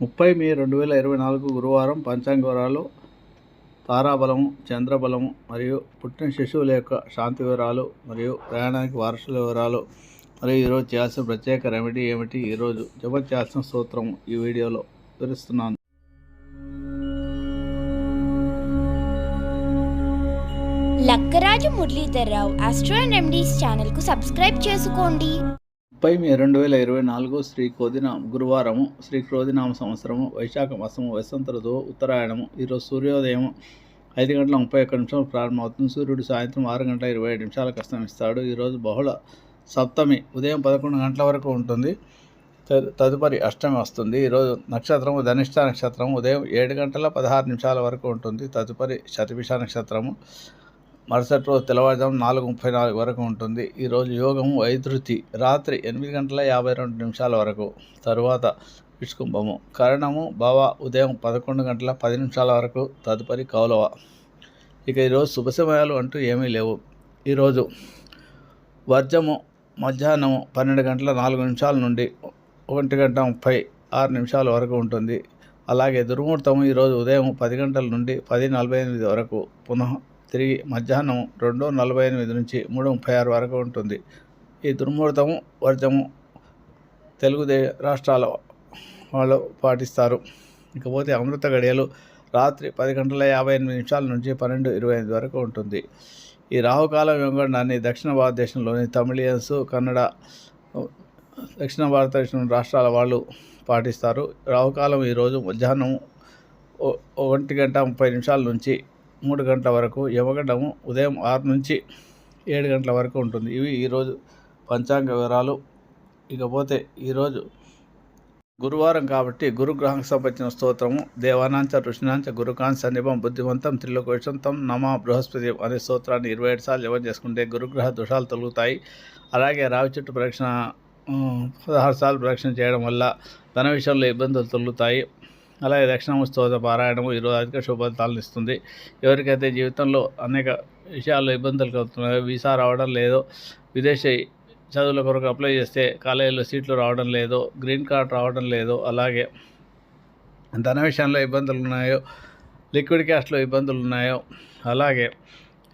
ముప్పై మే రెండు వేల ఇరవై నాలుగు గురువారం పంచాంగ వివరాలు తారాబలము చంద్రబలము మరియు పుట్టిన శిశువుల యొక్క శాంతి వివరాలు మరియు ప్రయాణానికి వారసుల వివరాలు మరియు ఈరోజు చేయాల్సిన ప్రత్యేక రెమెడీ ఏమిటి? ఈరోజు జప చేయాల్సిన సూత్రం ఈ వీడియోలో వివరిస్తున్నాను. Lakkaraju Muralidhar Rao astro and remedies ఛానల్కు సబ్స్క్రైబ్ చేసుకోండి. ముప్పై మే రెండు వేల ఇరవై నాలుగు శ్రీ కోదిన గురువారము శ్రీ క్రోధినామ సంవత్సరము వైశాఖ మాసము వసంత ఋతువు ఉత్తరాయణము. ఈరోజు సూర్యోదయం ఐదు గంటల ముప్పై ఒక్క నిమిషాలు ప్రారంభమవుతుంది. సూర్యుడు సాయంత్రం ఆరు గంటల ఇరవై ఐదు నిమిషాలకు అస్తమిస్తాడు. ఈరోజు బహుళ సప్తమి ఉదయం పదకొండు గంటల వరకు ఉంటుంది. తదు- తదుపరి అష్టమి వస్తుంది. ఈరోజు నక్షత్రము ధనిష్ట నక్షత్రము ఉదయం ఏడు గంటల పదహారు నిమిషాల వరకు ఉంటుంది. తదుపరి శతభిష నక్షత్రము మరుసటి రోజు తెల్లవారుజాము నాలుగు ముప్పై నాలుగు వరకు ఉంటుంది. ఈరోజు యోగము వైధృతి రాత్రి ఎనిమిది గంటల యాభై రెండు నిమిషాల వరకు. తరువాత విష్కుంభము. కరణము భవ ఉదయం పదకొండు గంటల పది నిమిషాల వరకు. తదుపరి కౌలవ. ఇక ఈరోజు శుభ సమయాలు అంటూ ఏమీ లేవు. ఈరోజు వర్జము మధ్యాహ్నము పన్నెండు గంటల నాలుగు నిమిషాల నుండి ఒంటి గంట ముప్పై ఆరు నిమిషాల వరకు ఉంటుంది. అలాగే దుర్ముహూర్తము ఈరోజు ఉదయం పది గంటల నుండి పది నలభై ఎనిమిది వరకు. పునః తిరిగి మధ్యాహ్నం రెండు నలభై ఎనిమిది నుంచి మూడు ముప్పై ఆరు వరకు ఉంటుంది. ఈ దుర్ముహూర్తము వర్జము తెలుగుదే రాష్ట్రాల వాళ్ళు పాటిస్తారు. ఇకపోతే అమృత గడియలు రాత్రి పది గంటల యాభై ఎనిమిది నిమిషాల నుంచి పన్నెండు ఇరవై ఐదు వరకు ఉంటుంది. ఈ రాహుకాలం వెంగడాన్ని దక్షిణ భారతదేశంలోని తమిళియన్స్ కన్నడ దక్షిణ భారతదేశం రాష్ట్రాల వాళ్ళు పాటిస్తారు. రాహుకాలం ఈరోజు మధ్యాహ్నం ఒంటి గంట ముప్పై నిమిషాల నుంచి మూడు గంటల వరకు యమగండము ఉదయం ఆరు నుంచి ఏడు గంటల వరకు ఉంటుంది. ఇవి ఈరోజు పంచాంగ వివరాలు. ఇకపోతే ఈరోజు గురువారం కాబట్టి గురుగ్రహం సంబంధించిన స్తోత్రము. దేవానాంచ ఋషినాంచ గురుకాన్ సన్నిభం బుద్ధిమంతం త్రిలోకోశంతం నమ బృహస్పతి అనే స్తోత్రాన్ని ఇరవై ఏడు సార్లు జపం చేసుకుంటే గురుగ్రహ దోషాలు తొలుగుతాయి. అలాగే రావి చెట్టు ప్రదక్షిణ పదహారు సార్లు ప్రదక్షిణ చేయడం వల్ల ధన విషయంలో ఇబ్బందులు తొలుగుతాయి. అలాగే దక్షిణామ స్తోత్ర పారాయణము ఈరోజు అధిక శుభఫలితాలను ఇస్తుంది. ఎవరికైతే జీవితంలో అనేక విషయాల్లో ఇబ్బందులు కలుగుతున్నాయో వీసా రావడం లేదో విదేశీ చదువుల కొరకు అప్లై చేస్తే కాలేజీలో సీట్లు రావడం లేదో గ్రీన్ కార్డ్ రావడం లేదో అలాగే ధన విషయంలో ఇబ్బందులు ఉన్నాయో లిక్విడ్ క్యాష్లో ఇబ్బందులు ఉన్నాయో అలాగే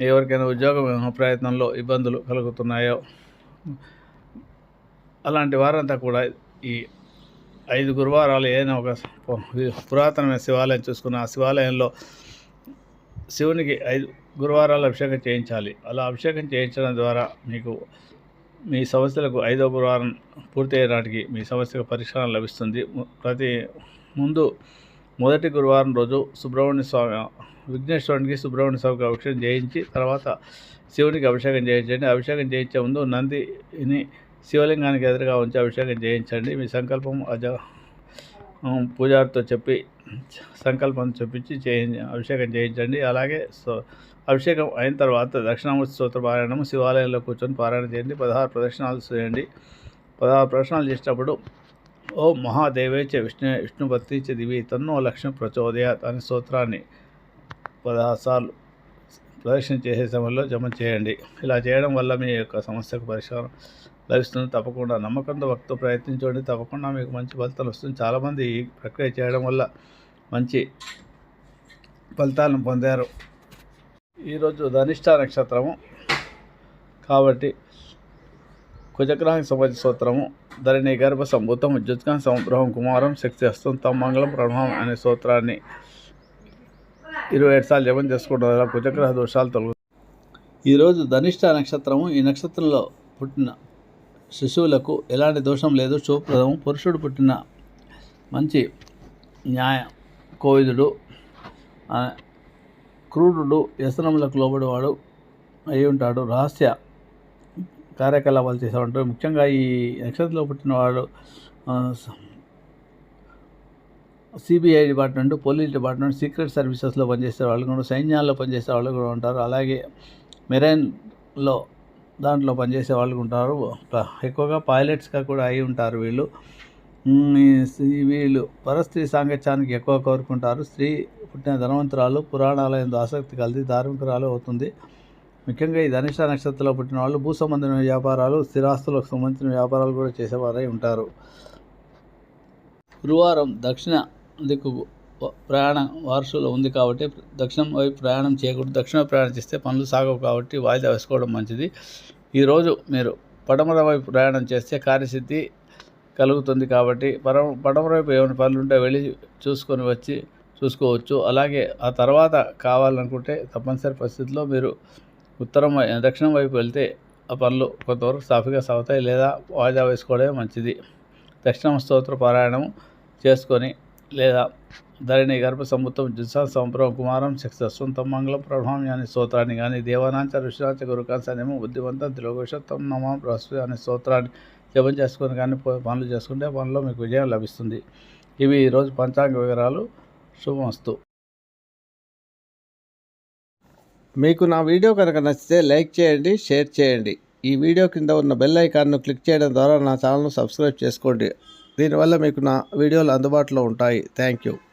ఎవరికైనా ఉద్యోగం ప్రయత్నంలో ఇబ్బందులు కలుగుతున్నాయో అలాంటి వారంతా కూడా ఈ ఐదు గురువారాలు ఏదైనా ఒక పురాతనమైన శివాలయం చూసుకున్న ఆ శివాలయంలో శివునికి ఐదు గురువారాలు అభిషేకం చేయించాలి. అలా అభిషేకం చేయించడం ద్వారా మీకు మీ సమస్యలకు ఐదో గురువారం పూర్తి పూర్తయ్యేనాటికి మీ సమస్యకు పరిష్కారం లభిస్తుంది. ప్రతి ముందు మొదటి గురువారం రోజు సుబ్రహ్మణ్య స్వామి విఘ్నేశ్వరునికి సుబ్రహ్మణ్య స్వామికి అభిషేకం చేయించి తర్వాత శివునికి అభిషేకం చేయించండి. అభిషేకం చేయించే ముందు నందిని శివలింగానికి ఎదురుగా ఉంచి అభిషేకం చేయించండి. మీ సంకల్పం అజ పూజారితో చెప్పి సంకల్పం చెప్పించి చేయించి అభిషేకం చేయించండి. అలాగే సో అభిషేకం అయిన తర్వాత దక్షిణామూర్తి స్తోత్ర పారాయణము శివాలయంలో కూర్చొని పారాయణ చేయండి. పదహారు ప్రదక్షిణాలు చేయండి. పదహారు ప్రదక్షిణాలు చేసినప్పుడు ఓ మహాదేవేచ విష్ణు విష్ణుపత్తి చ దివి తన్నో లక్ష్మి ప్రచోదయాత్ అనే స్తోత్రాన్ని పదహారు సార్లు ప్రదక్షిణ చేసే సమయంలో జమ చేయండి. ఇలా చేయడం వల్ల మీ యొక్క సమస్యకు పరిష్కారం లభిస్తుంది తప్పకుండా నమ్మకంతో భక్తితో ప్రయత్నించండి. తప్పకుండా మీకు మంచి ఫలితాలు వస్తుంది. చాలామంది ఈ ప్రక్రియ చేయడం వల్ల మంచి ఫలితాలను పొందారు. ఈరోజు ధనిష్ట నక్షత్రము కాబట్టి కుజగ్రహానికి సంబంధించిన సూత్రము ధరణి గర్భ సంభూతం విద్యుత్కాంత సంబ్రహం కుమారం శక్తి హస్తం తమ్మంగళం ప్రణవం అనే సూత్రాన్ని ఇరవై ఏడు సార్లు జపం చేసుకోవడం వల్ల కుజగ్రహ దోషాలు తొలగు ఈరోజు ధనిష్ట నక్షత్రము ఈ నక్షత్రంలో పుట్టిన శిశువులకు ఎలాంటి దోషం లేదు. శుభప్రదం పురుషుడు పుట్టిన మంచి న్యాయ కోవిదుడు క్రూరుడు వ్యసనములకు లోబడివాడు అయి ఉంటాడు. రహస్య కార్యకలాపాలు చేసేవాడు ముఖ్యంగా ఈ నక్షత్రంలో పుట్టినవాడు CBI department police department secret సర్వీసెస్లో పనిచేసే వాళ్ళు కూడా సైన్యాల్లో పనిచేసే వాళ్ళు కూడా ఉంటారు. అలాగే మెరైన్లో దాంట్లో పనిచేసే వాళ్ళు ఉంటారు. ఎక్కువగా పైలట్స్గా కూడా అయి ఉంటారు వీళ్ళు. స్త్రీ- వీళ్ళు పరస్త్రీ సాంగత్యానికి ఎక్కువ కోరుకుంటారు. స్త్రీ పుట్టిన ధనవంతురాలు పురాణాల ఎందు ఆసక్తి కలిగి ధార్మికురాలు అవుతుంది. ముఖ్యంగా ఈ ధనిష్ట నక్షత్రంలో పుట్టిన వాళ్ళు భూ సంబంధమైన వ్యాపారాలు స్థిరాస్తులకు సంబంధించిన వ్యాపారాలు కూడా చేసేవారై ఉంటారు. గురువారం దక్షిణ దిక్కు ప్రయాణం వారసులో ఉంది కాబట్టి దక్షిణం వైపు ప్రయాణం చేయకూడదు. దక్షిణ ప్రయాణం చేస్తే పనులు సాగవు కాబట్టి వాయిదా వేసుకోవడం మంచిది. ఈరోజు మీరు పడమర వైపు ప్రయాణం చేస్తే కార్యసిద్ధి కలుగుతుంది కాబట్టి పడమ పడమర వైపు ఏమైనా పనులు ఉంటే వెళ్ళి చూసుకొని వచ్చి చూసుకోవచ్చు. అలాగే ఆ తర్వాత కావాలనుకుంటే తప్పనిసరి పరిస్థితుల్లో మీరు ఉత్తరం దక్షిణం వైపు వెళ్తే ఆ పనులు కొంతవరకు సాఫీగా సాగుతాయి లేదా వాయిదా వేసుకోవడమే మంచిది. దక్షిణ స్తోత్ర పారాయణం చేసుకొని లేదా ధరణి గర్భ సముత్తం జిసా సంప్రవం కుమారం శక్సస్వంతం మంగళం ప్రభావం అని స్తోత్రాన్ని కానీ దేవానాంచ ఋషినాంచ గురుకాంశనేమో బుద్ధివంతం త్రిలోకేశత్వం నమ బృహస్పతి అనే స్తోత్రాన్ని జపం చేసుకుని కానీ పో- పనులు చేసుకుంటే పనుల్లో మీకు విజయం లభిస్తుంది. ఇవి ఈరోజు పంచాంగ వివరాలు. శుభమస్తు. మీకు నా వీడియో కనుక నచ్చితే లైక్ చేయండి షేర్ చేయండి. ఈ వీడియో కింద ఉన్న బెల్ ఐకాన్ను క్లిక్ చేయడం ద్వారా నా ఛానల్ను సబ్స్క్రైబ్ చేసుకోండి. దీనివల్ల మీకు నా వీడియోలు అందుబాటులో ఉంటాయి. Thank you.